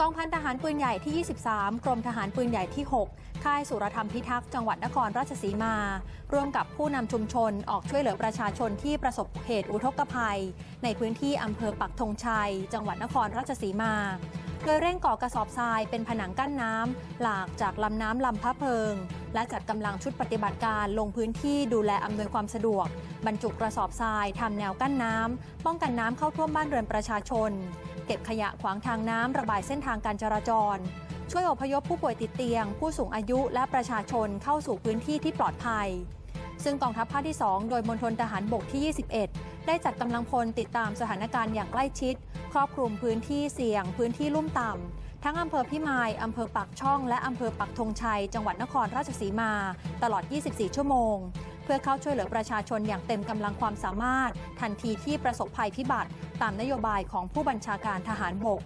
กองพันทหารปืนใหญ่ที่ 23 กรมทหารปืนใหญ่ที่ 6 ค่ายสุรธรรมพิทักษ์ จังหวัดนครราชสีมา ร่วมกับผู้นำชุมชนออกช่วยเหลือประชาชนที่ประสบเหตุอุทกภัย ในพื้นที่อำเภอปักธงชัย จังหวัดนครราชสีมา โดยเร่งก่อกระสอบทรายเป็นผนังกั้นน้ำหลากจากลำน้ำลำพะเพิง และจัดกำลังชุดปฏิบัติการลงพื้นที่ดูแลอำนวยความสะดวก บรรจุกระสอบทรายทำแนวกั้นน้ำป้องกันน้ำเข้าท่วมบ้านเรือนประชาชน เก็บขยะขวางทางน้ำระบายเส้นทางการจราจร ช่วยอพยพผู้ป่วยติดเตียง ผู้สูงอายุและประชาชนเข้าสู่พื้นที่ที่ปลอดภัย ซึ่งกองทัพภาคที่ 2 โดยมณฑลทหารบกที่ 21 ได้จัดกำลังพลติดตามสถานการณ์อย่างใกล้ชิด ครอบคลุมพื้นที่เสี่ยง พื้นที่ลุ่มต่ำ ทั้งอำเภอพิมาย อำเภอปากช่อง และอำเภอปักธงชัย จังหวัดนครราชสีมา ตลอด 24 ชั่วโมง เพื่อเข้าช่วยเหลือประชาชนอย่างเต็มกำลังความสามารถ ทันทีที่ประสบภัยพิบัติ ตามนโยบายของผู้บัญชาการทหารบก